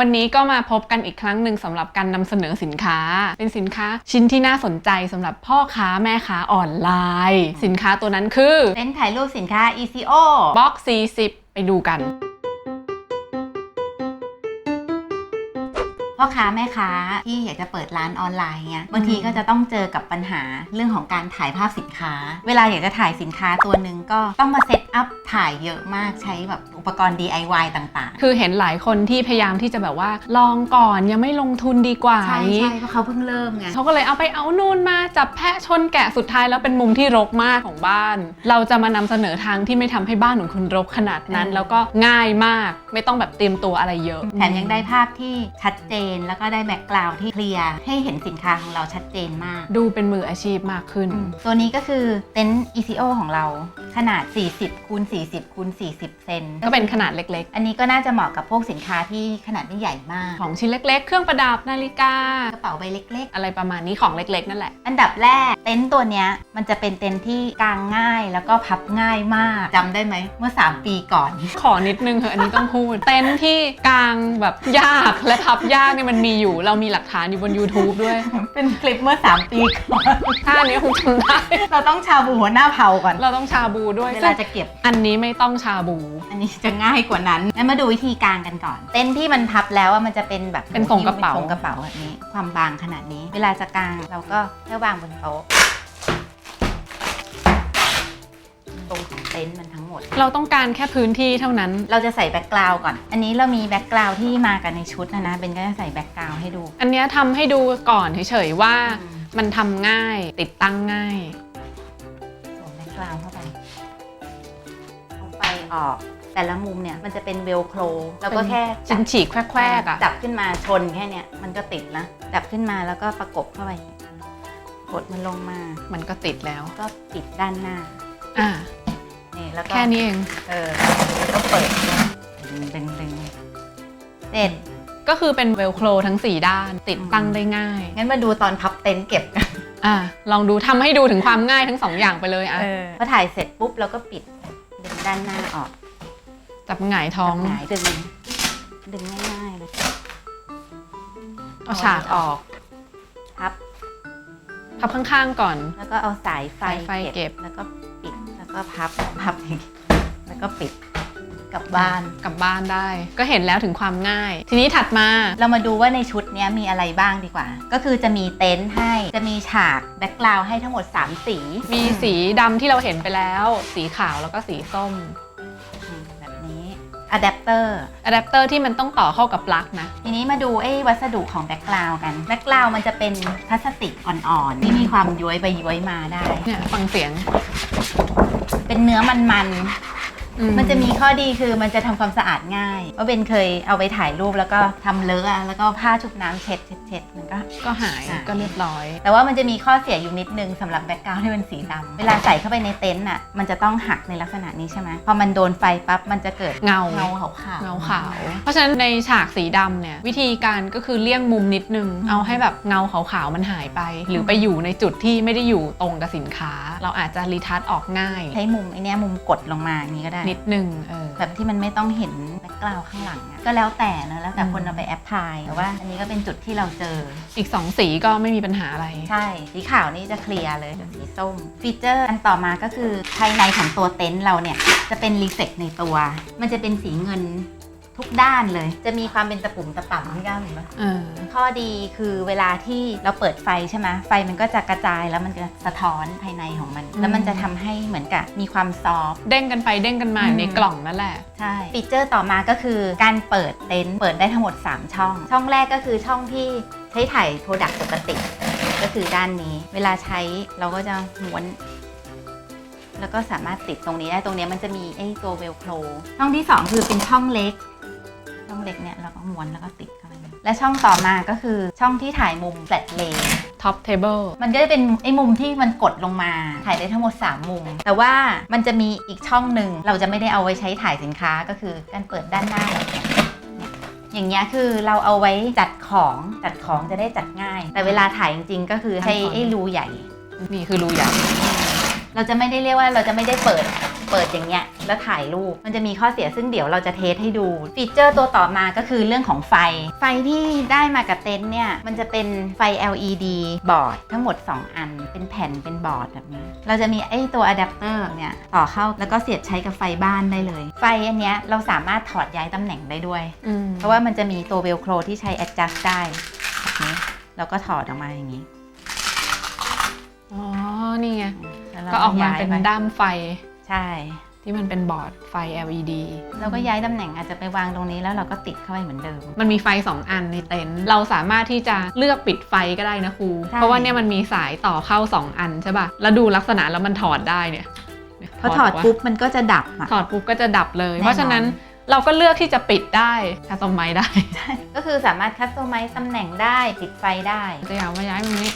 วันนี้ก็มาพบกันอีกครั้งหนึ่งสำหรับการนำเสนอสินค้า เป็นสินค้าชิ้นที่น่าสนใจสำหรับพ่อค้าแม่ค้าออนไลน์ สินค้าตัวนั้นคือเต้นถ่ายรูปสินค้า ECO บ็อก40 ไปดูกัน พ่อค้าแม่ค้าที่อยากจะเปิดร้านออนไลน์เงี้ยบางทีก็จะต้องเจอกับปัญหาเรื่องของการถ่ายภาพสินค้า เวลาอยากจะถ่ายสินค้าตัวหนึ่งก็ต้องมาเซตอัพถ่ายเยอะมากใช้แบบ อุปกรณ์ DIY ต่างคือเห็นหลายคนที่พยายามที่จะแบบว่า ลองก่อนยังไม่ลงทุนดีกว่าๆใช่อย่างนี้ใช่เพราะเขาเพิ่งเริ่มไงเขาก็เลยเอาไปเอานู่นมาจับแพะชนแกะสุดท้ายแล้วเป็นมุมที่รกมากของบ้าน เราจะมานำเสนอทางที่ไม่ทำให้บ้านของคุณรกขนาดนั้นเออแล้วก็ง่ายมากไม่ต้องแบบเตรียมตัวอะไรเยอะแถมยังได้ภาพที่ชัดเจนแล้วก็ได้แบ็กกราวด์ที่เคลียร์ให้เห็นสินค้าของเราชัดเจนมาก ดูเป็นมืออาชีพมากขึ้น ตัวนี้ก็คือเต็นท์ ECO ของเราขนาด 40คูณ40คูณ40 เซนก็เป็นขนาดเล็กอันนี้ก็น่าจะเหมาะกับพวกสินค้าที่ขนาดไม่ใหญ่มาก ๆ ของชิ้นเล็ก ๆ เครื่องประดับนาฬิกา กระเป๋าใบเล็ก อะไรประมาณนี้ของเล็ก ๆ นั่นแหละ ๆ อันดับแรกเต็นท์ตัวเนี้ยมันจะเป็นเต็นท์ที่กางง่ายแล้วก็พับง่ายมากจำได้ไหมเมื่อ 3 ปีก่อน ขอนิดนึงเถอะอันนี้ต้องพูด เต็นท์ที่กลางแบบยากและพับยากเนี่ยมันมีอยู่ เรามีหลักฐานอยู่บน YouTube ด้วยเป็นคลิปเมื่อ 3 ปีก่อนถ้าอันนี้คงจำได้ เราต้องชาบูหัวหน้าเผาก่อนเราต้องชาบูด้วยเวซึ่ลางจะเก็บอันนี้ไม่ต้องชาบู อันนี้จะง่ายกว่านั้นงั้นมาดูวิธีกางกันก่อนเต็นท์ที่มันพับแล้วอะมันจะเป็นแบบเป็นทรงกระเป๋า ป็นทรงกระเป๋าแบบนี้ ความบางขนาดนี้ เวลาจะกางเราก็แค่วางบนโต๊ะตรงของเต็นท์มันทั้งหมด เราต้องการแค่พื้นที่เท่านั้น เราจะใส่แบ็กกราวด์ก่อน อันนี้เรามีแบ็กกราวด์ที่มากันในชุดนะนะเบนก็จะใส่แบ็กกราวด์ให้ดูอันเนี้ยทำให้ดูก่อนเฉยๆว่าอืมมันทำง่ายติดตั้งง่ายสวมแบ็กกราวด์เข้าไปเอาไฟออก แต่ละมุมเนี่ยมันจะเป็นเวลโครเราก็แค่ชิ้นฉีกแควกๆอะจับขึ้นมาชนแค่เนี้ยมันก็ติดนะจับขึ้นมาแล้วก็ประกบเข้าไปกดมันลงมา มันก็ติดแล้ว ก็ปิดด้านหน้าอ่านี่แล้วก็แค่นี้เองเออแล้วก็เปิดดึงดึงดึงเสร็จก็คือเป็นเวลโครทั้ง 4 ด้าน ติดตั้งได้ง่าย งั้นมาดูตอนพับเต็นท์เก็บกันอะลองดูทำให้ดูถึงความง่ายทั้งสองอย่างไปเลยอะพอถ่ายเสร็จปุ๊บเราก็ปิดดึงด้านหน้าออก จับหงายท้อง หงายดึง ดึงง่ายๆเลยเอาฉากออก พับ พับข้างๆก่อน แล้วก็เอาสายไฟสายไฟเก็บ แล้วก็ปิด แล้วก็พับ พับอย่างนี้แล้วก็ปิด กลับบ้าน กลับบ้านได้ ก็เห็นแล้วถึงความง่าย ทีนี้ถัดมา เรามาดูว่าในชุดเนี้ยมีอะไรบ้างดีกว่า ก็คือจะมีเต็นท์ให้ จะมีฉากแบ็กกราวให้ทั้งหมด 3 สี มีสีดำที่เราเห็นไปแล้ว สีขาวแล้วก็สีส้มอืมแบบนี้ อะแดปเตอร์อะแดปเตอร์ที่มันต้องต่อเข้ากับปลั๊กนะ ทีนี้มาดูไอ้วัสดุของแบ็กกราวกันแบ็กกราวมันจะเป็นพลาสติกอ่อนๆที่มีความย้วยไปย้วยมาได้ เนี่ยฟังเสียง เป็นเนื้อมันๆ อืมันจะมีข้อดีคือมันจะทำความสะอาดง่ายว่าะเบนเคยเอาไปถ่ายรูปแล้วก็ทำเลอะอะแล้วก็ผ้าชุบน้ำเช็ดเช็ดเช็ดมันก็ ก็หายหายก็เรียบร้อย แต่ว่ามันจะมีข้อเสียอยู่นิดนึงสำหรับแบ็กกราวด์ที่เป็นสีดำเวลาใส่เข้าไปในเต็นท์อะมันจะต้องหักในลักษณะนี้ใช่ไหมพอมันโดนไฟปั๊บมันจะเกิดเงา เงาขาวขาวเงาขาว เพราะฉะนั้นในฉากสีดำเนี่ย วิธีการก็คือเลี่ยงมุมนิดนึง เอาให้แบบเงาขาวๆมันหายไป หรือไปอยู่ในจุดที่ไม่ได้อยู่ตรงกับสินค้า เราอาจจะรีทัชออกง่าย ใช้มุมไอเนี้ยมุมกดลงมาอย่างนี้ก็ได้นิดนึงเออ แบบที่มันไม่ต้องเห็นแบ็กกราวด์ข้างหลังอะก็แล้วแต่นะแล้วแต่อืมคนเอาไปแอปพลายแต่ว่าอันนี้ก็เป็นจุดที่เราเจอ อีกสองสีก็ไม่มีปัญหาอะไร ใช่ สีขาวนี่จะเคลียร์เลยกับสีส้ม ฟีเจอร์อันต่อมาก็คือภายในของตัวเต็นท์เราเนี่ย จะเป็นรีเฟกในตัว มันจะเป็นสีเงิน ทุกด้านเลย จะมีความเป็นตะปุ่มตะป่ำที่ก้าวเห็นปะเออ ข้อดีคือเวลาที่เราเปิดไฟใช่ไหมไฟมันก็จะกระจายแล้วมันจะสะท้อนภายในของมันอืมแล้วมันจะทำให้เหมือนกับมีความซอฟต์เด้งกันไปเด้งกันมาอืมในกล่องนั่นแหละ ใช่ฟีเจอร์ต่อมาก็คือการเปิดเต็นท์เปิดได้ทั้งหมด 3 ช่อง ช่องแรกก็คือช่องที่ใช้ถ่ายโปรดักต์ปกติ ก็คือด้านนี้ เวลาใช้เราก็จะม้วน แล้วก็สามารถติดตรงนี้ได้ตรงเนี้ยมันจะมีไอ้ตัวเวลโครช่องที่ 2 คือเป็นช่องเล็กช่อง เล็กเนี่ยเราก็ม้วนแล้วก็ติดเข้าไปและช่องต่อมาก็คือช่องที่ถ่ายมุมแฟลตเลย์ท็อปเทเบิลมันก็จะเป็นไอ้มุมที่มันกดลงมา ถ่ายได้ทั้งหมด 3 มุม แต่ว่ามันจะมีอีกช่องหนึ่งเราจะไม่ได้เอาไว้ใช้ถ่ายสินค้าก็คือการเปิดด้านหน้าแบบเนี้ยเนี่ยอย่างเงี้ยคือเราเอาไว้จัดของจัดของจะได้จัดง่าย แต่เวลาถ่ายจริงๆ ก็คือใช้ไอ้รูใหญ่ นี่คือรูใหญ่ เราจะไม่ได้เรียกว่าเราจะไม่ได้เปิด เปิดอย่างเงี้ยแล้วถ่ายรูป มันจะมีข้อเสียซึ่งเดี๋ยวเราจะเทสให้ดู ฟีเจอร์ตัวต่อมาก็คือเรื่องของไฟ ไฟที่ได้มากับเต็นท์เนี่ย มันจะเป็นไฟ LED บอร์ดทั้งหมด 2 อัน เป็นแผ่นเป็นบอร์ดแบบนี้ เราจะมีไอ้ตัวอะแดปเตอร์เนี่ยต่อเข้าแล้วก็เสียบใช้กับไฟบ้านได้เลย ไฟอันเนี้ยเราสามารถถอดย้ายตำแหน่งได้ด้วยอืมเพราะว่ามันจะมีตัวเวลโครที่ใช้ adjust ได้แบบนี้แล้วก็ถอดออกมาอย่างนี้อ๋อนี่ไงแล้วรก็ออกมาย้ยเป็นได้ามไฟ ใช่ ที่มันเป็นบอร์ดไฟ LED เราก็ย้ายตำแหน่งอาจจะไปวางตรงนี้แล้วเราก็ติดเข้าไปเหมือนเดิม มันมีไฟ 2 อันในเต็นท์เราสามารถที่จะเลือกปิดไฟก็ได้นะครู ใช่ เพราะว่าเนี่ยมันมีสายต่อเข้า 2 อันใช่ป่ะ แล้วดูลักษณะแล้วมันถอดได้เนี่ยเนี่ยพอถอดกว่าปุ๊บมันก็จะดับอะถอดปุ๊บก็จะดับเลย แน่นอน เพราะฉะนั้นเราก็เลือกที่จะปิดได้คัสตอมไมได้ ก็คือสามารถคัสตอมไมซ์ตำแหน่งได้ปิดไฟได้ จะอยากมาย้ายตรงนี้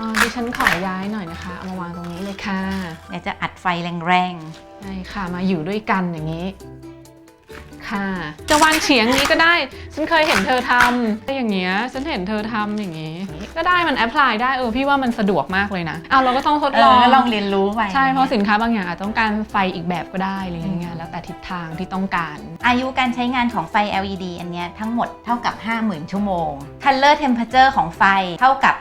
อ๋อดิฉันขอย้ายหน่อยนะคะ เอามาวางตรงนี้เลยค่ะ อยากจะอัดไฟแรงใช่ค่ะ มาอยู่ด้วยกันอย่างนี้ ค่ะ จะวางเฉียงนี้ก็ได้ ฉันเคยเห็นเธอทำก็อย่างเงี้ย ฉันเห็นเธอทำอย่างงี้ ก็ได้มันแอพพลายได้เออพี่ว่ามันสะดวกมากเลยนะเอาเราก็ต้องทดๆเอลอองก็ลองเรียนรู้ไปใช่เพราะสินค้าบางอย่างอาจต้องการไฟอีกแบบก็ได้อะไรอย่างเงี้ยแล้วแต่ทิศทางที่ต้องการ อายุการใช้งานของไฟ LED อันเนี้ยทั้งหมดเท่ากับ 50,000 ชั่วโมง Color Temperature ของไฟเท่ากับ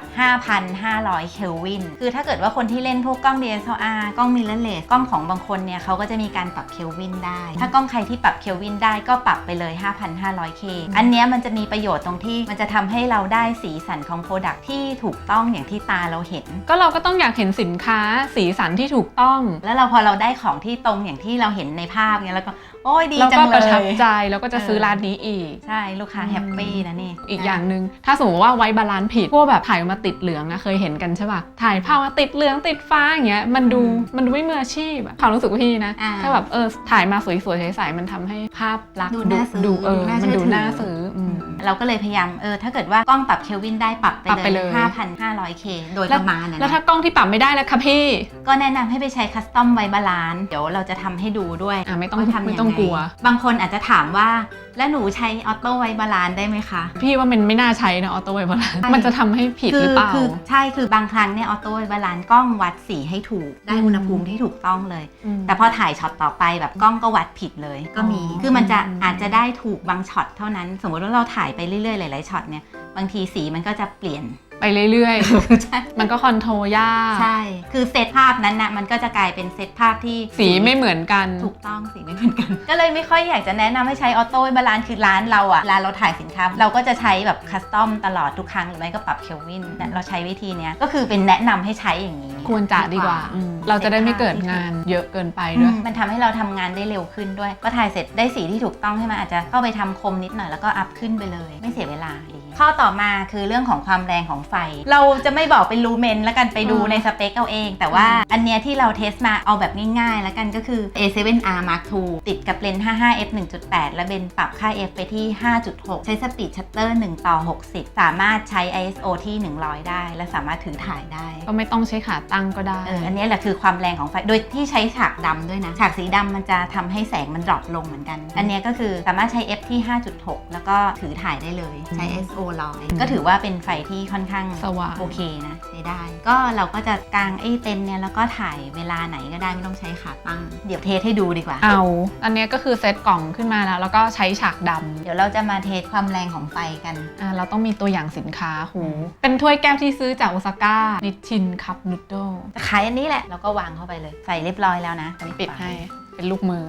5,500 เคลวิน คือถ้าเกิดว่าคนที่เล่นพวกกล้อง DSLR กล้อง mirrorless กล้องของบางคนเนี่ยเขาก็จะมีการปรับเคลวินได้ ถ้ากล้องใครที่ปรับเคลวินได้ก็ปรับไปเลย 5,500 K อันเนี้ยมันจะมีประโยชน์ตรงที่มันจะทำให้เราได้สีสันของโปรดักที่ถูกต้องอย่างที่ตาเราเห็น ก็เราก็ต้องอยากเห็นสินค้าสีสันที่ถูกต้อง แล้วเราพอเราได้ของที่ตรงอย่างที่เราเห็นในภาพเนี่ยแล้วก็โอ้ยดีแล้วจัก็งปเลระทับย ใจแล้วก็จะซื้อเออ ร้านนี้อีก ใช่ลูกค้าอืมแฮปปี้นะนี่อีกอย่างหนึ่งถ้าสมมติว่าไว้บาลานซ์ผิด พวกแบบถ่ายมาติดเหลืองนะเคยเห็นกันใช่ป่ะ ถ่ายภาพมาติดเหลืองติดฟ้าอย่างเงี้ยมันดูอืมมันดูไม่มืออาชีพอะความรู้สึกพี่นะ อ่า ถ้าแบบเออถ่ายมาสวยๆใสๆมันทำให้ภาพลักษณ์ดูน่าซื้อดูเออดูน่ามันดูเชื่อถือน่าซื้ออืม เราก็เลยพยายามเออถ้าเกิดว่ากล้องปรับเคลวินได้ปรับไปปรับไปเลเลย ย 5,500K โดยแล้ปวระมาณนะแล้วนะถ้ากล้องที่ปรับไม่ได้แล้วคะพี่ก็แนะนำให้ไปใช้คัสตอมไวบาลานเดี๋ยวเราจะทำให้ดูด้วยอะไม่ต้องว่าทำไม่ยังต้องไงกลัว บางคนอาจจะถามว่า แล้วหนูใช้ออโต้ไวบาลานได้ไหมคะ พี่ว่ามันไม่น่าใช้นะออโต้ไวบาลานซ์ใช่ มันจะทำให้ผิดคืหรือเปล่า คือใช่คือบางครั้งเนี่ยออโต้ไวบาลานกล้องวัดสีให้ถูก ได้อืม อุณหภูมิที่ถูกต้องเลย ม แต่พอถ่ายช็อตต่อไปแบบกล้องก็วัดผิดเลยก็มี อ๋อ คือมันจะอืมอาจจะได้ถูกบางช็อตเท่านั้น สมมติว่าเราถ่ายไปเรื่อยๆ หลายๆช็อตเนี่ย บางทีสีมันก็จะเปลี่ยน ไปเรื่อยใช่ๆมันก็คอนโทรลยาก ใช่ คือเซตภาพนั้นนะมันก็จะกลายเป็นเซตภาพที่สีไม่เหมือนกัน ถูกต้องสีไม่เหมือนกัน ก็เลยไม่ค่อยอยากจะแนะนำให้ใช้ออโต้บาลานคือร้านเราอะเวลาเราถ่ายสินค้า เราก็จะใช้แบบคัสตอมตลอดทุกครั้งหรือไม่ก็ปรับเคลวินเนี่ยเราใช้วิธีเนี้ยก็คือเป็นแนะนำให้ใช้อย่างนี้ ควรจะดีกว่าอืมเราจะได้ไม่เกิดงานเยอะเกินไปด้วยอืมมันทำให้เราทำงานได้เร็วขึ้นด้วย ก็ถ่ายเสร็จได้สีที่ถูกต้องใช่ไหมอาจจะเข้าไปทำคมนิดหน่อยแล้วก็อัพขึ้นไปเลย ไม่เสียเวลาดีข้อต่อมาคือเรื่องของความแรงของไฟ เราจะไม่บอกเป็นลูเมนแล้วกันไปดูอืมในสเปคเอาเอง แต่ว่าอืมอันเนี้ยที่เราเทสมาเอาแบบง่ายๆ แล้วกันก็คือ A7R Mark II ติดกับเลนส์ 55f 1.8 และเบนปรับค่า f ไปที่ 5.6 ใช้สปีดชัตเตอร์ 1 ต่อ 60 สามารถใช้ ISO ที่ 100 ได้ และสามารถถือถ่ายได้ ก็ไม่ต้องใช้ขาตั้งก็ได้ เออ อันนี้แหละคือความแรงของไฟ โดยที่ใช้ฉากดำด้วยนะ ฉากสีดำมันจะทำให้แสงมันดรอปลงเหมือนกัน อันเนี้ยก็คือสามารถใช้ f ที่ 5.6 แล้วก็ถือถ่ายได้เลย ใช้ ISO ร้อยก็ถือว่าเป็นไฟที่ค่อนข้างสว่างโอเคนะใช้ได้ ก็เราก็จะกางไอ้เต็นท์เนี่ยแล้วก็ถ่ายเวลาไหนก็ได้ไม่ต้องใช้ขาตั้ง เดี๋ยวเทสให้ดูดีกว่า เอา อันเนี้ยก็คือเซตกล่องขึ้นมาแล้ว แล้วก็ใช้ฉากดเดี๋ยวเราจะมาเทสความแรงของไฟกันำอ่าเราต้องมีตัวอย่างสินค้าหู เป็นถ้วยแก้วที่ซื้อจากโอซาก้านิชินคัพนูโดจะขายอันนี้แหละ แล้วก็วางเข้าไปเลย ใส่เรียบร้อยแล้วนะปิดให้ เป็นลูกมือ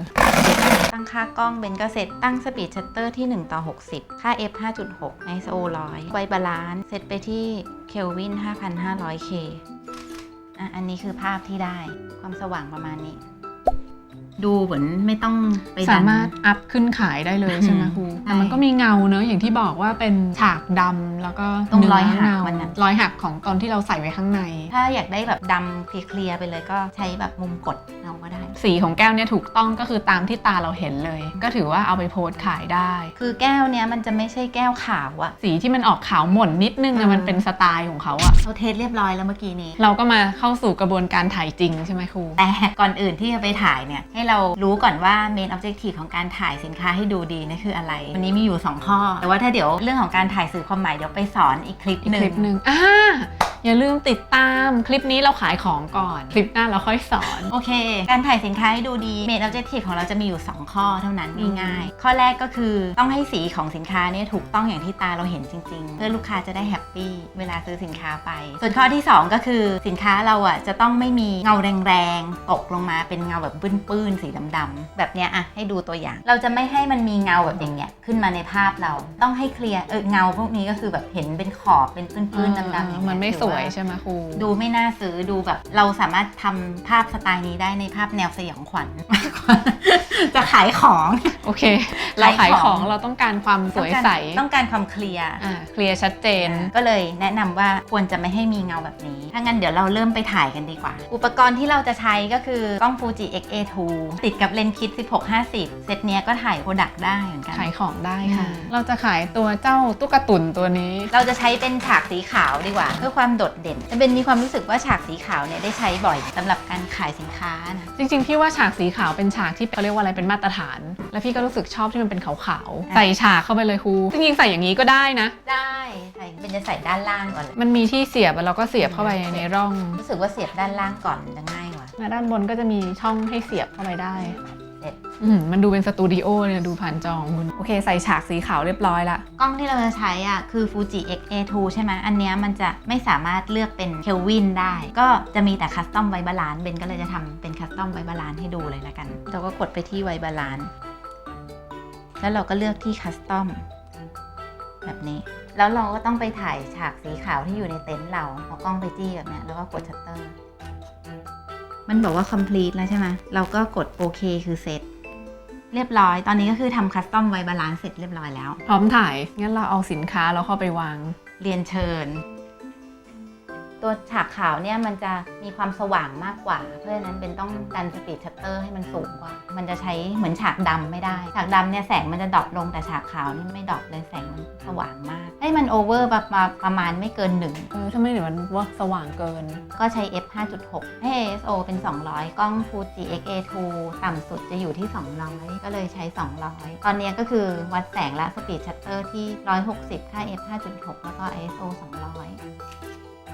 ตั้งค่ากล้องเบนก็เสร็จตั้งสปีดชัตเตอร์ที่ 1 ต่อ 60 ค่า f 5.6 ISO 100 ไวบาลานซ์เซตไปที่เคลวิน 5,500K อะอันนี้คือภาพที่ได้ความสว่างประมาณนี้ ดูเหมือนไม่ต้องไปดัน สามารถอัพขึ้นขายได้เลยใช่ไหมอืมครูใช่แต่มันก็มีเงาเนอะอย่างที่บอกว่าเป็นฉากดำแล้วก็ตรงรอยเนื้หักเงามันน่ะ รอยหักของตอนที่เราใส่ไว้ข้างใน ถ้าอยากได้แบบดำเคลียร์ๆไปเลยก็ใช้แบบมุมกดเอาก็ได้ สีของแก้วเนี่ยถูกต้องก็คือตามที่ตาเราเห็นเลย ก็ถือว่าเอาไปโพสต์ขายได้ คือแก้วเนี้ยมันจะไม่ใช่แก้วขาวอะ สีที่มันออกขาวหม่นนิดนึงเออะอมันเป็นสไตล์ของเขาอะเราเทสเรียบร้อยแล้วเมื่อกี้นี้ เราก็มาเข้าสู่กระบวนการถ่ายจริงใช่ไหมครู แต่ก่อนอื่นที่จะไปถ่ายเนี่ยให้เรารู้ก่อนว่า main objective ของการถ่ายสินค้าให้ดูดีนี่คืออะไร วันนี้มีอยู่ 2 ข้อ แต่ว่าถ้าเดี๋ยวเรื่องของการถ่ายสื่อความหมายเดี๋ยวไปสอนอีกคลิปอีกหนึ่คงลิปหนึ่งอ่าอย่าลืมติดตามคลิปนี้เราขายของก่อน คลิปหน้าเราค่อยสอน โอเค การถ่ายสินค้าให้ดูดี Main Objective ของเราจะมีอยู่ 2 ข้อเท่านั้นอืมง่ายๆข้อแรกก็คือต้องให้สีของสินค้าเนี่ยถูกต้องอย่างที่ตาเราเห็นจริง ๆ เพื่อลูกค้าจะได้แฮปปี้เวลาซื้อสินค้าไป ส่วนข้อที่ 2 ก็คือสินค้าเราอะจะต้องไม่มีเงาแรงๆตกลงมาเป็นเงาแบบปื้นๆสีดำๆแบบเนี้ยอะให้ดูตัวอย่าง เราจะไม่ให้มันมีเงาแบบอย่างเงี้ยขึ้นมาในภาพเราต้องให้เคลียร์เออเงาพวกนี้ก็คือแบบเห็นเป็นขอบเป็นปื้นๆดำๆอย่างเงี้ยมันไม่สวยถือใช่ไหมครูดูไม่น่าซื้อดูแบบเราสามารถทำภาพสไตล์นี้ได้ในภาพแนวสยองขวัญมากกว่าจะขายของ โอเค เราขายขายขขอองง เราต้องการความสวยใสต้องการความเคลียร์ อ่าเคลียร์ชัดเจน ก็เลยแนะนำว่าควรจะไม่ให้มีเงาแบบนี้ ถ้างั้นเดี๋ยวเราเริ่มไปถ่ายกันดีกว่า อุปกรณ์ที่เราจะใช้ก็คือกล้อง Fuji X-A2 ติดกับเลนส์คิด 16-50 เซตเนี้ยก็ถ่ายโปรดักต์ได้เหมือนกัน ขายของได้ค่ะ อืม เราจะขายตัวเจ้าตุ๊กตุนตัวนี้ เราจะใช้เป็นฉากสีขาวดีกว่า เพื่อความโดดเด่นจะเป็นมีความรู้สึกว่าฉากสีขาวเนี่ยได้ใช้บ่อยสำหรับการขายสินค้านะ จริงๆ พี่ว่าฉากสีขาวเป็นฉากที่เขาเรียกว่าอะไรเป็นมาตรฐาน และพี่ก็รู้สึกชอบที่มันเป็นขาวๆ ใส่ฉากเข้าไปเลยครูจริงๆ ใส่อย่างนี้ก็ได้นะ ได้ใส่เป็นจะใส่ด้านล่างก่อนเลยมันมีที่เสียบอะเราก็เสียบเข้าไปในร่อง รู้สึกว่าเสียบด้านล่างก่อนจะง่ายกว่า และด้านบนก็จะมีช่องให้เสียบเข้าไปได้เสร็จอืมมันดูเป็นสตูดิโอเนี่ยดูผ่านจอของคุณโอเคใส่ฉากสีขาวเรียบร้อยละกล้องที่เราจะใช้อะคือ Fuji X-A2 ใช่ไหมอันเนี้ยมันจะไม่สามารถเลือกเป็นเคลวินได้ ก็จะมีแต่คัสตอมไวบาลานซ์เบนก็เลยจะทำเป็นคัสตอมไวบาลานซ์ให้ดูเลยละกันเราก็กดไปที่ไวบาลานซ์แล้วเราก็เลือกที่คัสตอมแบบนี้ แล้วเราก็ต้องไปถ่ายฉากสีขาวที่อยู่ในเต็นท์เราเอากล้องไปจี้แบบเนี้ยแล้วก็กดชัตเตอร์ มันบอกว่า complete แล้วใช่ไหมเราก็กดโอเคคือเสร็จเรียบร้อย ตอนนี้ก็คือทำคัสตอมไวบาลานซ์เสร็จเรียบร้อยแล้ว พร้อมถ่าย งั้นเราเอาสินค้าเราเข้าไปวาง เรียนเชิญ ตัวฉากขาวเนี่ยมันจะมีความสว่างมากกว่า เพราะฉะนั้นเป็นต้องดันสปีดชัตเตอร์ให้มันสูงกว่า มันจะใช้เหมือนฉากดำไม่ได้ ฉากดำเนี่ยแสงมันจะดรอปลงแต่ฉากขาวนี่ไม่ดรอปเลยแสงมันสว่างมาก ให้มันโอเวอร์ประมาณประมาณไม่เกินหนึ่งเออถ้าไม่เดี๋ยวมันว่าสว่างเกิน ก็ใช้ f 5.6 ให้ ISO เป็น 200 กล้อง Fuji X-A2 ต่ำสุดจะอยู่ที่ 200 ก็เลยใช้ 200 ตอนเนี้ยก็คือวัดแสงและสปีดชัตเตอร์ที่ 160 ค่า f 5.6 แล้วก็ ISO 200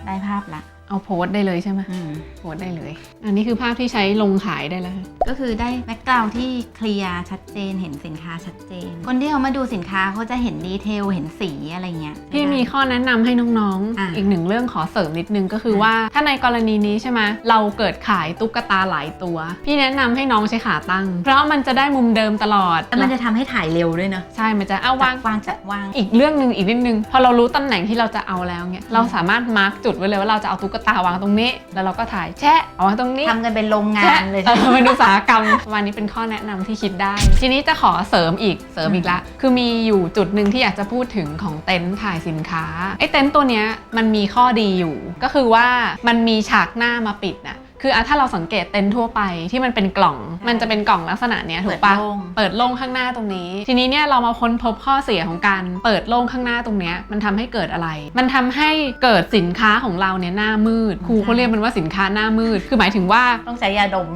ได้ภาพละ เอาโพสต์ได้เลยใช่ไหมอืมโพสต์ได้เลย อันนี้คือภาพที่ใช้ลงขายได้แล้วก็คือได้แบ็กกราวด์ที่เคลียร์ชัดเจน เห็นสินค้าชัดเจน คนที่เขามาดูสินค้าเขาจะเห็นดีเทล เห็นสีอะไรเงี้ย พี่มีข้อแนะนำให้น้องอะๆอีกหนึ่งเรื่องขอเสริมนิดนึงก็คือว่าถ้าในกรณีนี้ใช่ไหมเราเกิดขายตุ๊กตาหลายตัว พี่แนะนำให้น้องใช้ขาตั้ง เพราะมันจะได้มุมเดิมตลอดแต่มันจะทำให้ถ่ายเร็วด้วยเนอะใช่มันจะเอาวางวางจัดวาง อีกเรื่องหนึ่งอีกนิดนึง พอเรารู้ตำแหน่งที่เราจะเอาแล้วเนี่ยเราสามารถมาร์กจุดไว้เลยว่าเราจะเอาตุ๊กตาวางตรงนี้ แล้วเราก็ถ่ายแชะเอาไว้ตรงนี้ทำกันเป็นโรงงาแชะนเลย เออเป็นอุตสาหกรรมวันนี้เป็นข้อแนะนำที่คิดได้ ทีนี้จะขอเสริมอีกเสริมอีกละ คือมีอยู่จุดหนึ่งที่อยากจะพูดถึงของเต็นท์ถ่ายสินค้าไอ้เต็นท์ตัวเนี้ยมันมีข้อดีอยู่ ก็คือว่ามันมีฉากหน้ามาปิดน่ะ คืออะถ้าเราสังเกตเต็นท์ทั่วไปที่มันเป็นกล่อง มันจะเป็นกล่องลักษณะเนี้ยถูเปิกดปะโล่ง เปิดโล่งข้างหน้าตรงนี้ ทีนี้เนี่ยเรามาค้นพบข้อเสียของการเปิดโล่งข้างหน้าตรงเนี้ยมันทำให้เกิดอะไร มันทำให้เกิดสินค้าของเราเนี่ยหน้ามืดครูเขาเรียกมันว่าสินค้าหน้ามืด คือหมายถึงว่า ต้องใช้ยาดม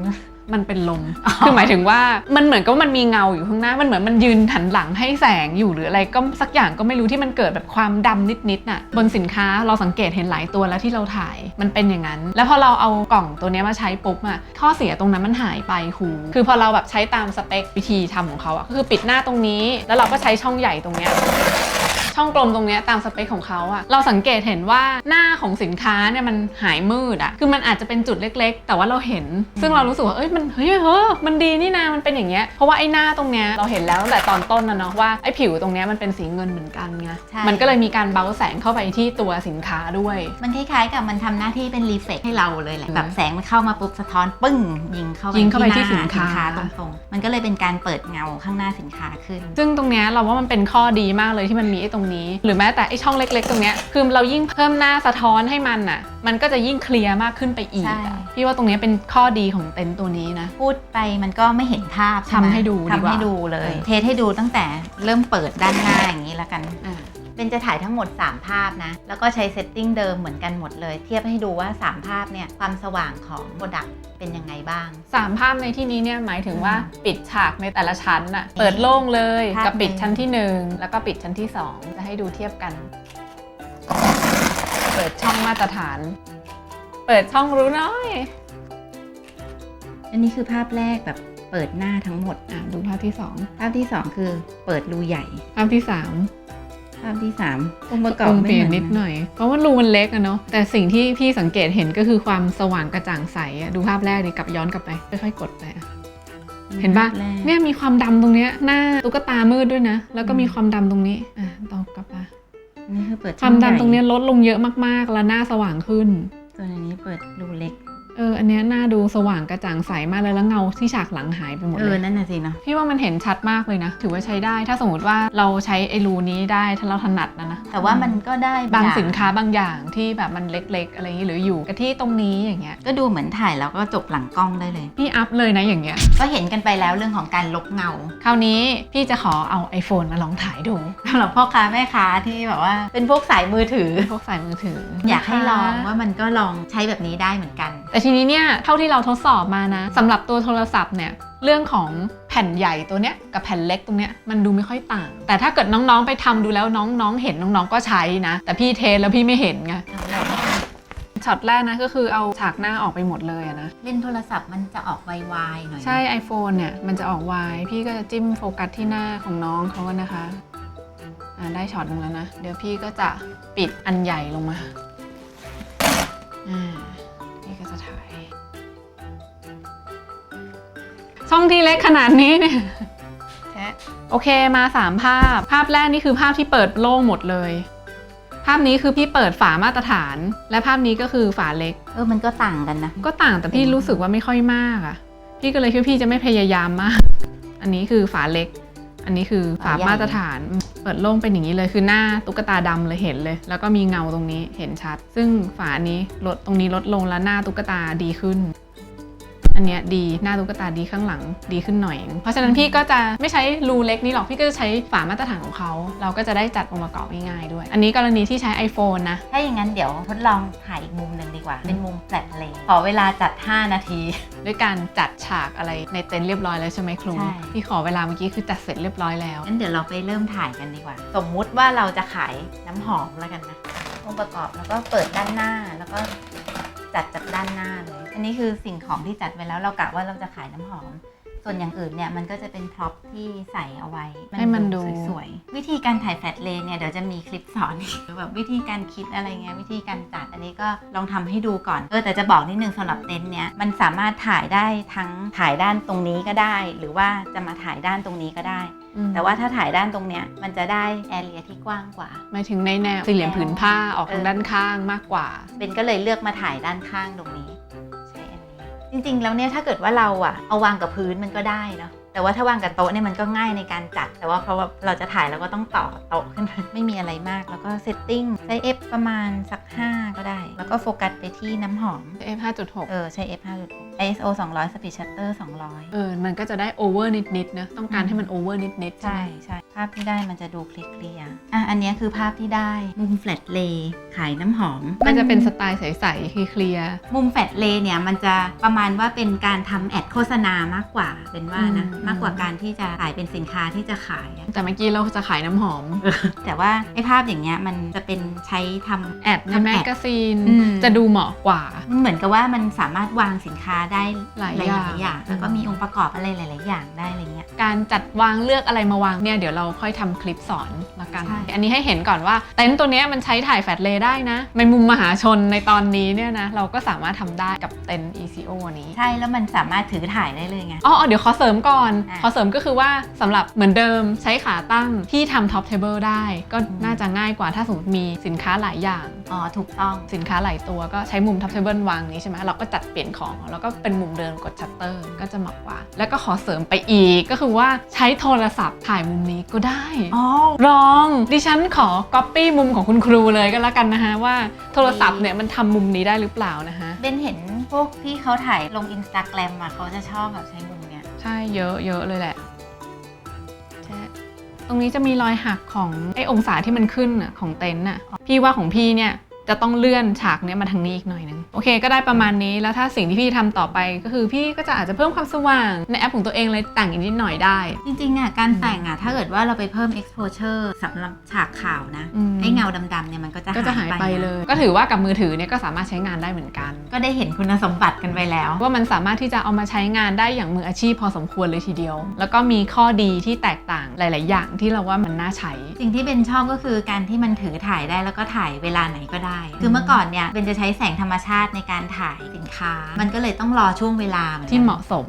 มันเป็นลม คือหมายถึงว่ามันเหมือนกับว่ามันมีเงาอยู่ข้างหน้า มันเหมือนมันยืนหันหลังให้แสงอยู่หรืออะไรก็สักอย่างก็ไม่รู้ที่มันเกิดแบบความดำนิดๆน่ะบนสินค้าเราสังเกตเห็นหลายตัวแล้วที่เราถ่ายมันเป็นอย่างนั้น แล้วพอเราเอากล่องตัวเนี้ยมาใช้ปุ๊บอะข้อเสียตรงนั้นมันหายไปครูคือพอเราแบบใช้ตามสเปควิธีทำของเขาอะก็คือปิดหน้าตรงนี้ แล้วเราก็ใช้ช่องใหญ่ตรงเนี้ย ช่องกลมตรงเนี้ยตามสเปคของเขาอะเราสังเกตเห็นว่าหน้าของสินค้าเนี่ยมันหายมืดอะคือมันอาจจะเป็นจุดเล็ก ๆ แต่ว่าเราเห็น ซึ่งเรารู้สึกว่าเอ้ยมันเฮ้ยเฮ้อมันดีนี่นามันเป็นอย่างเงี้ยเพราะว่าไอ้หน้าตรงเนี้ยเราเห็นแล้วตั้งแต่ตอนต้นนะเนาะว่าไอ้ผิวตรงเนี้ยมันเป็นสีเงินเหมือนกันไงใช่ มันก็เลยมีการเบ้าแสงเข้าไปที่ตัวสินค้าด้วย มันคล้ายๆกับมันทำหน้าที่เป็นรีเฟกให้เราเลยแหละอืมแบบแสงมันเข้ามาปุ๊บสะท้อนปึ้ง ยิงเข้าไปยิงเข้าไปที่หสินค้า ตรงๆ มันก็เลยเป็นการเปิดเงาข้างหน้าสินค้าขึ้น ซึ่งตรงเนี้ยเราว่ามันเป็นข้อดีมากเลยที่มันมีไอ้ตรงนี้ หรือแม้แต่ไอ้ช่องเล็ก ๆ ตรงเนี้ยคือเรายิ่งเพิ่มหน้าสะท้อนให้มันอะ มันก็จะยิ่งเคลียร์มากขึ้นไปอีกใช่อะพี่ว่าตรงเนี้ยเป็นข้อดีของเต็นท์ตัวนี้นะ พูดไปมันก็ไม่เห็นภาพช่ไมทำให้ดูดีกว่าทำให้ดูเลย เออ เทสให้ดูตั้งแต่เริ่มเปิดด้านหน้าอย่างนี้แล้วกัน อ่า เป็นจะถ่ายทั้งหมด 3 ภาพนะ แล้วก็ใช้เซตติ้งเดิมเหมือนกันหมดเลย เทียบให้ดูว่า 3 ภาพเนี่ยความสว่างของโปรดักต์เป็นยังไงบ้างสามภาพในที่นี้เนี่ยหมายถึงว่าอืมปิดฉากในแต่ละชั้นอะเปิดโล่งเลยภาพกับปิดหนึ่ง ชั้นที่หนึ่งแล้วก็ปิดชั้นที่สองจะให้ดูเทียบกัน เปิดช่องมาตรฐาน เปิดช่องรู้น้อยอันนี้คือภาพแรกแบบเปิดหน้าทั้งหมด อะดูภาพที่สองภาพที่สองคือเปิดรูใหญ่ ภาพที่สาม ภาพที่สามองค์ประกอบองค์ไม่เปลี่ยนเหมืนิดหน่อย เพราะว่ารูมันเล็กอะเนาะแต่สิ่งที่พี่สังเกตเห็นก็คือความสว่างกระจ่างใสอะดูภาพแรกดิกลับย้อนกลับไปค่อยๆกดไปอะเห็นปะภาพแรกเนี่ยมีความดำตรงเนี้ยหน้าตุ๊กตามืดด้วยนะ แล้วก็มีความดำตรงนี้อะต่อกลับมาอันนี่คือเปิดความดำช่อตรงเนี้ยลดลงเยอะมากๆ แล้วหน้าสว่างขึ้น ส่วนอันนี้เปิดรูเล็ก เอออันเนี้ยหน้าดูสว่างกระจ่างใสมากเลยแล้วเงาที่ฉากหลังหายไปหมดเอเลอย นั่นน่ะสิเนาะพี่ว่ามันเห็นชัดมากเลยนะ ถือว่าใช้ได้ ถ้าสมมติว่าเราใช้ไอ้รูนี้ได้ถ้าเราถนัดนะนะแต่ว่ามันก็ได้บางอย่สินค้าบางอย่างที่แบบมันเล็ก ๆ อะไรอย่างนี้หรืออยู่กับที่ตรงนี้อย่างเงี้ย ก็ดูเหมือนถ่ายแล้วก็จบหลังกล้องได้เลย พี่อัพเลยนะอย่างเงี้ย ก็เห็นกันไปแล้วเรื่องของการลบเงาคราวนี้พี่จะขอเอา iPhone มาลองถ่ายดู สำหรับพ่อค้าแม่ค้าที่แบบว่า เป็นพวกสายมือถือ พวกสายมือถืออยากให้ลองนะคะว่ามันก็ลองใช้แบบนี้ได้เหมือนกัน แต่ทีนี้เนี่ยเท่าที่เราทดสอบมานะสำหรับตัวโทรศัพท์เนี่ยเรื่องของแผ่นใหญ่ตัวเนี้ยกับแผ่นเล็กตรงเนี้ยมันดูไม่ค่อยต่าง แต่ถ้าเกิดน้องๆไปทำดูแล้วน้องๆ เห็นน้องๆก็ใช้นะ แต่พี่เทสแล้วพี่ไม่เห็นไงช็อตแรกนะก็คือเอาฉากหน้าออกไปหมดเลยอะนะเล่นโทรศัพท์มันจะออกไวๆหน่อยนะใช่ iPhone เนี่ยมันจะออกวายพี่ก็จะจิ้มโฟกัสที่หน้าของน้องเขาอะนะคะอ่าได้ช็อตหนึงแล้วนะ เดี๋ยวพี่ก็จะปิดอันใหญ่ลงมาอ่าพี่ก็จะ ถ่ายช่องที่เล็กขนาดนี้เนี่ยแชะโอเคมา 3 ภาพ ภาพแรกนี่คือภาพที่เปิดโล่งหมดเลย ภาพนี้คือพี่เปิดฝามาตรฐาน และภาพนี้ก็คือฝาเล็ก เออมันก็ต่างกันนะ ก็ต่างแต่พี่รู้สึกว่าไม่ค่อยมากอะพี่ก็เลยคิดว่าพี่จะไม่พยายามมาก อันนี้คือฝาเล็ก อันนี้คือฝามาตรฐานอืมเปิดโล่งเป็นอย่างนี้เลยคือหน้าตุ๊กตาดำเลยเห็นเลย แล้วก็มีเงาตรงนี้เห็นชัด ซึ่งฝานี้ลดตรงนี้ลดลงแล้วหน้าตุ๊กตาดีขึ้น อันเนี้ยดีหน้าตุ๊กตาดีข้างหลังดีขึ้นหน่อย เพราะฉะนั้นพี่ก็จะไม่ใช้รูเล็กนี้หรอกพี่ก็จะใช้ฝามาตรฐานของเขา เราก็จะได้จัดองค์ประกอบง่ายๆด้วย อันนี้กรณีที่ใช้ iPhone นะ ถ้าอย่างนั้นเดี๋ยวทดลองถ่ายอีกมุมหนึ่งดีกว่า เป็นมุมแฟลตเลยขอเวลาจัด 5 นาที ด้วยการจัดฉากอะไรในเต็นท์เรียบร้อยแล้วใช่ไหมครูใช่ พี่ขอเวลาเมื่อกี้คือจัดเสร็จเรียบร้อยแล้ว งั้นเดี๋ยวเราไปเริ่มถ่ายกันดีกว่า สมมุติว่าเราจะขายน้ำหอมแล้วกันนะองค์ประกอบแล้วก็เปิดด้านหน้าแล้วก็จัดจากด้านหน้าเลย อันนี้คือสิ่งของที่จัดไว้แล้วเรากะว่าเราจะขายน้ำหอม ส่วนอย่างอื่นเนี่ยมันก็จะเป็นพร็อพที่ใส่เอาไว้ให้มันดู สวยๆ วิธีการถ่ายแฟลตเลนเนี่ยเดี๋ยวจะมีคลิปสอนอีกแบบวิธีการคิดอะไรเงี้ยวิธีการจัดอันนี้ก็ลองทำให้ดูก่อนเออแต่จะบอกนิดนึงสำหรับเต็นท์เนี่ยมันสามารถถ่ายได้ทั้งถ่ายด้านตรงนี้ก็ได้ หรือว่าจะมาถ่ายด้านตรงนี้ก็ได้ อืมแต่ว่าถ้าถ่ายด้านตรงเนี้ยมันจะได้แอเรียที่กว้างกว่า หมายถึงในแนวสี่เหลี่ยมผืนผ้าออกทางด้านข้างมากกว่า เบนก็เลยเลือกมาถ่ายด้านข้างตรงนี้ใช้อันนี้ จริงๆ แล้วเนี่ยถ้าเกิดว่าเราอะเอาวางกับพื้นมันก็ได้เนาะ แต่ว่าถ้าวางกับโต๊ะเนี่ยมันก็ง่ายในการจัด แต่ว่าเพราะว่าเราจะถ่ายเราก็ต้องต่อโต๊ะขึ้นมาไม่มีอะไรมาก แล้วก็เซตติ้งใช้ F ประมาณสัก 5 ก็ได้ แล้วก็โฟกัสไปที่น้ำหอม F 5.6 เออ ใช้ F 5 ISO 200 Speed Shutter 200 เออ มันก็จะได้โอเวอร์นิดๆนะ ต้องการให้มันโอเวอร์นิดๆใช่ไหมใช่ภาพที่ได้มันจะดูเคลียร์ๆอะ อันเนี้ยคือภาพที่ได้ มุมแฟลตเลย์ขายน้ำหอม ก็จะเป็นสไตล์ใสๆเคลียร์มุมแฟลตเลย์เนี่ยมันจะประมาณว่าเป็นการทำแอดโฆษณามากกว่าเป็นว่านะอืมมากกว่าการที่จะขายเป็นสินค้าที่จะขายอะๆแต่เมื่อกี้เราจะขายน้ำหอม แต่ว่าไอ้ภาพอย่างเงี้ยมันจะเป็นใช้ทำ แอดในทำแมแอกดกาซีน อืม จะดูเหมาะกว่า มันเหมือนกับว่ามันสามารถวางสินค้าได้หลายหอย่างลายๆอย่าง แล้วก็มีองค์ประกอบอะไรหลาย ๆ อย่างได้อะไรเงี้ย การจัดวางเลือกอะไรมาวางเนี่ยเดี๋ยวเราค่อยทำคลิปสอนละกัน ใช่ อันนี้ให้เห็นก่อนว่าเต็นท์ตัวเนี้ยมันใช้ถ่ายแฟลชเลย์ได้นะในมุมมหาชนในตอนนี้เนี่ยนะเราก็สามารถทำได้กับเต็นท์ ECO นี้ ใช่แล้วมันสามารถถือถ่ายได้เลยไง อ๋อเดี๋ยวขอเสริมก่อนอะขอเสริมก็คือว่าสำหรับเหมือนเดิมใช้ขาตั้งที่ทำท็อปเทเบิลได้ ก็อืมน่าจะง่ายกว่าถ้าสมมติมีสินค้าหลายอย่างอ๋อถูกต้องสินค้าหลายตัวก็ใช้มุมท็อปเทเบิลวางนี้ใช่ไหมเราก็จัดเปลี่ยนของ แล้วก็เป็นมุมเดิมกดชัตเตอร์ก็จะเหมาะกว่า แล้วก็ขอเสริมไปอีกก็คือว่าใช้โทรศัพท์ถ่ายมุมนี้ก็ได้อ๋อลองดิฉันขอก๊อปปี้มุมของคุณครูเลยก็แล้วกันนะคะว่าโทรศัพท์เนี่ยมันทำมุมนี้ได้หรือเปล่านะคะเบนเห็นพวกที่เขาถ่ายลงอินสตาแกรมอะเขาจะชอบแบบใช้มุมเนี้ย ใช่เยอะเยอะเลยแหละแชะตรงนี้จะมีรอยหักของไอ้องศาที่มันขึ้นน่ะของเต็นท์น่ะพี่ว่าของพี่เนี่ย จะต้องเลื่อนฉากเนี้ยมาทางนี้อีกหน่อยนึงโอเค ก็ได้ประมาณนี้แล้วถ้าสิ่งที่พี่ทำต่อไปก็คือพี่ก็จะอาจจะเพิ่มความสว่างในแอปของตัวเองเลยแต่งอีกนิดหน่อยได้ จริงๆอะการแต่งอะถ้าเกิดว่าเราไปเพิ่ม exposure สำหรับฉากขาวนะอืมไอ้เงาดำๆเนี่ยมันก็จะก็จะหายไปนะเลย ก็ถือว่ากับมือถือเนี่ยก็สามารถใช้งานได้เหมือนกัน ก็ได้เห็นคุณสมบัติกันไปแล้ว ว่ามันสามารถที่จะเอามาใช้งานได้อย่างมืออาชีพพอสมควรเลยทีเดียว แล้วก็มีข้อดีที่แตกต่างหลาย ๆ อย่างที่เราว่ามันน่าใช้ สิ่งที่เป็นชอบก็คือการที่มันถือถ่ายได้แล้วก็ถ่ายเวลาไหนก็ได้คือเมื่อก่อนเนี่ยเป็นจะใช้แสงธรรมชาติในการถ่ายสินค้า มันก็เลยต้องรอช่วงเวลาอนกันที่เหมาะสม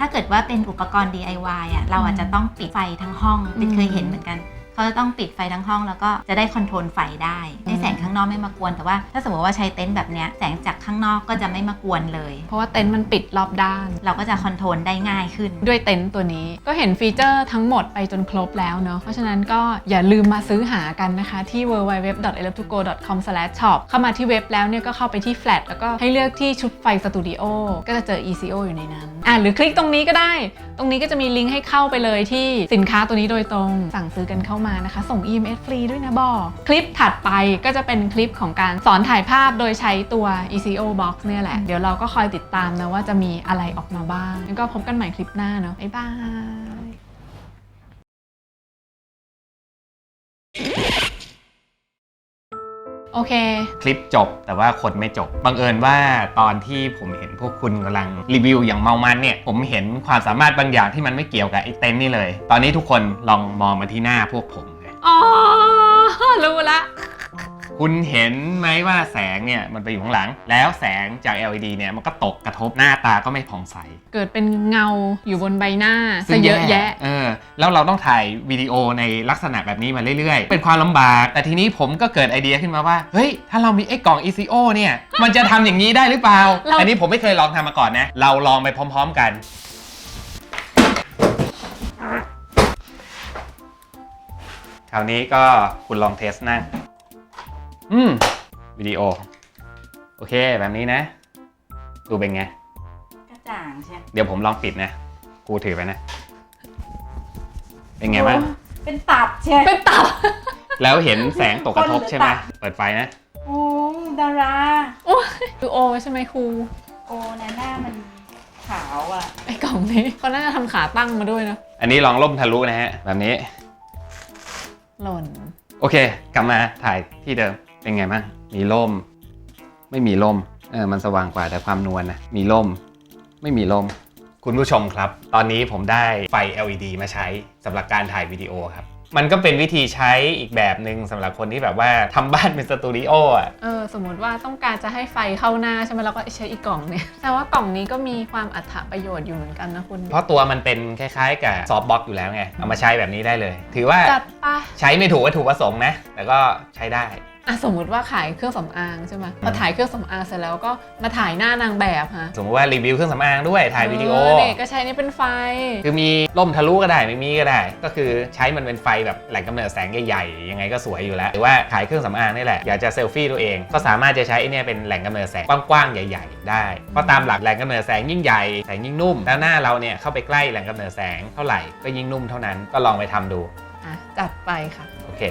ถ้าเกิดว่าเป็นอุปกรณ์ DIY อะเราอาจจะต้องปิดไฟทั้งห้องเป็นเคยเห็นเหมือนกัน เขาจะต้องปิดไฟทั้งห้องแล้วก็จะได้คอนโทรลไฟได้ให้แสงข้างนอกไม่มากวน แต่ว่าถ้าสมมติว่าใช้เต็นท์แบบเนี้ยแสงจากข้างนอกก็จะไม่มากวนเลย เพราะว่าเต็นท์มันปิดรอบด้าน เราก็จะคอนโทรลได้ง่ายขึ้น ด้วยเต็นท์ตัวนี้ก็เห็นฟีเจอร์ทั้งหมดไปจนครบแล้วเนาะเพราะฉะนั้นก็อย่าลืมมาซื้อหากันนะคะที่ www.eleptogo.com/shop เข้ามาที่เว็บแล้วเนี่ยก็เข้าไปที่ flat แล้วก็ให้เลือกที่ชุดไฟสตูดิโอก็จะเจอ ECO อยู่ในนั้นอะหรือคลิกตรงนี้ก็ได้ต รงนี้ก็จะมีลิงก์ให้เข้าไปเลยที่สินค้าตัวนี้โดยตรงสั่งซื้อกันเข้ามานะคะ ส่ง EMS ฟรีด้วยนะบอคลิปถัดไปก็จะเป็นคลิปของการสอนถ่ายภาพโดยใช้ตัว ECO box เนี่ยแหละ เดี๋ยวเราก็คอยติดตามนะว่าจะมีอะไรออกมาบ้างงั้นก็พบกันใหม่คลิปหน้าเนาะบ๊ายบาย โอเค คลิปจบแต่ว่าคนไม่จบ บังเอิญว่าตอนที่ผมเห็นพวกคุณกำลังรีวิวอย่างเมามันเนี่ย ผมเห็นความสามารถบางอย่างที่มันไม่เกี่ยวกับไอ้เต็นท์นี่เลย ตอนนี้ทุกคนลองมองมาที่หน้าพวกผมเลยอ๋อ รู้ละ คุณเห็นไหมว่าแสงเนี่ยมันไปอยู่ข้างหลัง แล้วแสงจาก LED เนี่ยมันก็ตกกระทบหน้าตาก็ไม่ผ่องใสเกิดเป็นเงาอยู่บนใบหน้าซะเยอะแยะ เออ แล้วเราต้องถ่ายวิดีโอในลักษณะแบบนี้มาเรื่อยๆ เป็นความลำบาก แต่ทีนี้ผมก็เกิดไอเดียขึ้นมาว่า เฮ้ย ถ้าเรามีไอ้กล่อง ECO เนี่ย มันจะทำอย่างนี้ได้หรือเปล่า เรา อันนี้ผมไม่เคยลองทำมาก่อนนะ เราลองไปพร้อม ๆกัน คราวนี้ก็คุณลองเทสนั่ง อืมวิดีโอ โอเคแบบนี้นะ ดูเป็นไง กระจ่างใช่เดี๋ยวผมลองปิดนะ กูถือไปนะ เป็นไงบ้าง เป็นตับใช่เป็นตับ แล้วเห็นแสงตกกระทบคนหรือใช่ไหมตับเปิดไฟนะ โอ้ดาราดูโอใช่ไหมครู โอ้นะหน้ามันขาวอะ ไอ้กล่องนี้เขาน่าจะทำขาตั้งมาด้วยเนอะอันนี้ลองล่มทะลุนะฮะ แบบนี้ หล่น โอเค กลับมาถ่ายที่เดิม เป็นไงบ้างมีล่ม ไม่มีล่มเออมันสว่างกว่าแต่ความนวลนะมีล่ม ไม่มีล่ม คุณผู้ชมครับ ตอนนี้ผมได้ไฟ LED มาใช้สำหรับการถ่ายวิดีโอครับ มันก็เป็นวิธีใช้อีกแบบหนึ่งสำหรับคนที่แบบว่าทำบ้านเป็นสตูดิโออะ เออสมมติว่าต้องการจะให้ไฟเข้าหน้าใช่ไหมแล้วก็ใช้อีกกล่องเนี่ยแต่ว่ากล่องนี้ก็มีความอัถประโยชน์อยู่เหมือนกันนะคุณเพราะตัวมันเป็นคล้ายๆ กับซอฟต์บ็อกอยู่แล้วไง เอามาใช้แบบนี้ได้เลย ถือว่าจัดปะใช้ไม่ถูกวัตถุประสงค์นะ แต่ก็ใช้ได้ อะสมมติว่าขายเครื่องสำอางใช่ไหมพอถ่ายเครื่องสำอางเสร็จแล้วก็มาถ่ายหน้านางแบบฮะสมมติว่ารีวิวเครื่องสำอางด้วยถ่ายวิดีโอเเนี่ยก็ใช้นี่เป็นไฟ คือมีล่มทะลุก็ได้ไม่มีก็ได้ ก็คือใช้มันเป็นไฟแบบแหล่งกำเนิดแสงใหญ่ๆยังไงก็สวยอยู่แล้ว หรือว่าขายเครื่องสำอางนี่แหละอยากจะเซลฟี่ตัวเอง ก็สามารถจะใช้ไอ้เนี่ยเป็นแหล่งกำเนิดแสงกว้างๆใหญ่ ๆ ได้เพราะตามหลักแหล่งกำเนิดแสงยิ่งใหญ่แสงยิ่งนุ่มแล้วหน้าเราเนี่ยเข้าไปใกล้แหล่งกำเนิดแสงเท่าไหร่ก็ยิ่งนุ่มเท่านั้นก็ลองไปทำดูอะจัดไปค่ะโอเค